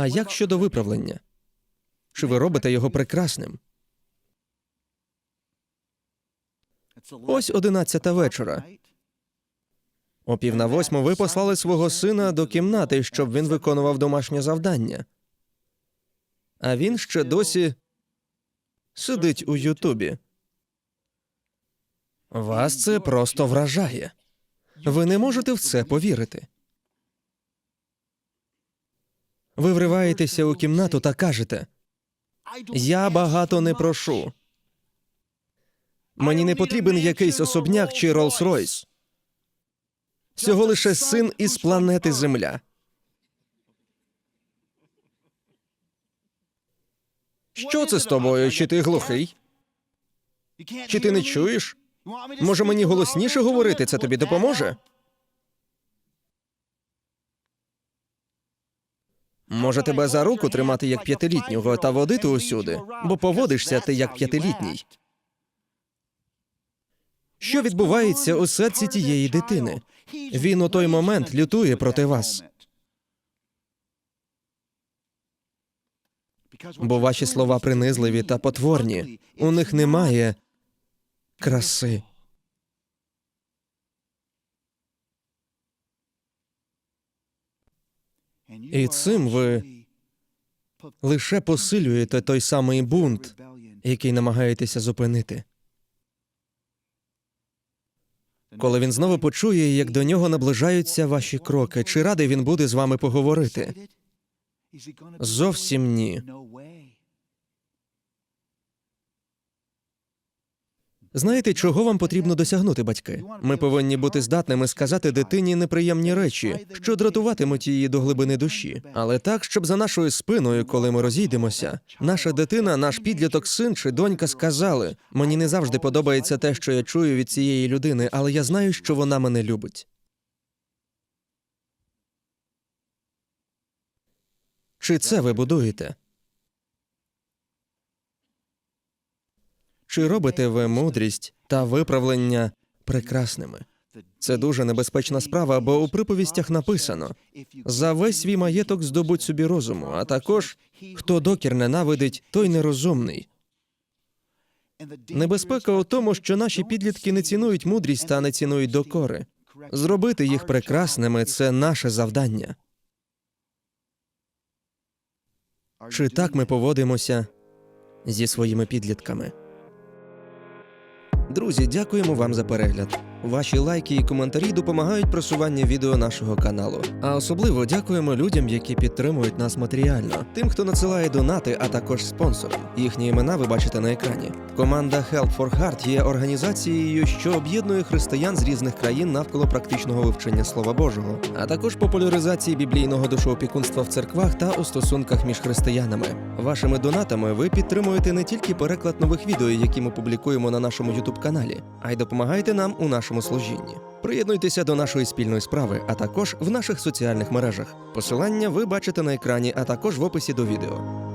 А як щодо виправлення? Чи ви робите його прекрасним? Ось одинадцята вечора. О пів на восьму ви послали свого сина до кімнати, щоб він виконував домашнє завдання. А він ще досі сидить у Ютубі. Вас це просто вражає. Ви не можете в це повірити. Ви вриваєтеся у кімнату та кажете: Я багато не прошу. Мені не потрібен якийсь особняк чи Роллс-Ройс. Всього лише син із планети Земля. Що це з тобою? Чи ти глухий? Чи ти не чуєш? Може мені голосніше говорити, це тобі допоможе? Може тебе за руку тримати як п'ятилітнього та водити усюди, бо поводишся ти як п'ятилітній. Що відбувається у серці тієї дитини? Він у той момент лютує проти вас. Бо ваші слова принизливі та потворні. У них немає краси. І цим ви лише посилюєте той самий бунт, який намагаєтеся зупинити. Коли він знову почує, як до нього наближаються ваші кроки, чи радий він буде з вами поговорити? Зовсім ні. Знаєте, чого вам потрібно досягнути, батьки? Ми повинні бути здатними сказати дитині неприємні речі, що дратуватимуть її до глибини душі, але так, щоб за нашою спиною, коли ми розійдемося, наша дитина, наш підліток, син чи донька сказали: мені не завжди подобається те, що я чую від цієї людини, але я знаю, що вона мене любить. Чи це ви будуєте? Чи робите ви мудрість та виправлення прекрасними? Це дуже небезпечна справа, бо у приповістях написано за весь свій маєток здобудь собі розуму, а також хто докір ненавидить, той нерозумний. Небезпека у тому, що наші підлітки не цінують мудрість та не цінують докори. Зробити їх прекрасними це наше завдання. Чи так ми поводимося зі своїми підлітками? Друзі, дякуємо вам за перегляд. Ваші лайки і коментарі допомагають просуванню відео нашого каналу. А особливо дякуємо людям, які підтримують нас матеріально, тим, хто надсилає донати, а також спонсорам. Їхні імена ви бачите на екрані. Команда Help for Heart є організацією, що об'єднує християн з різних країн навколо практичного вивчення Слова Божого, а також популяризації біблійного душоопікунства в церквах та у стосунках між християнами. Вашими донатами ви підтримуєте не тільки переклад нових відео, які ми публікуємо на нашому youtube каналі, а й допомагаєте нам у нашому служінні. Приєднуйтеся до нашої спільної справи, а також в наших соціальних мережах. Посилання ви бачите на екрані, а також в описі до відео.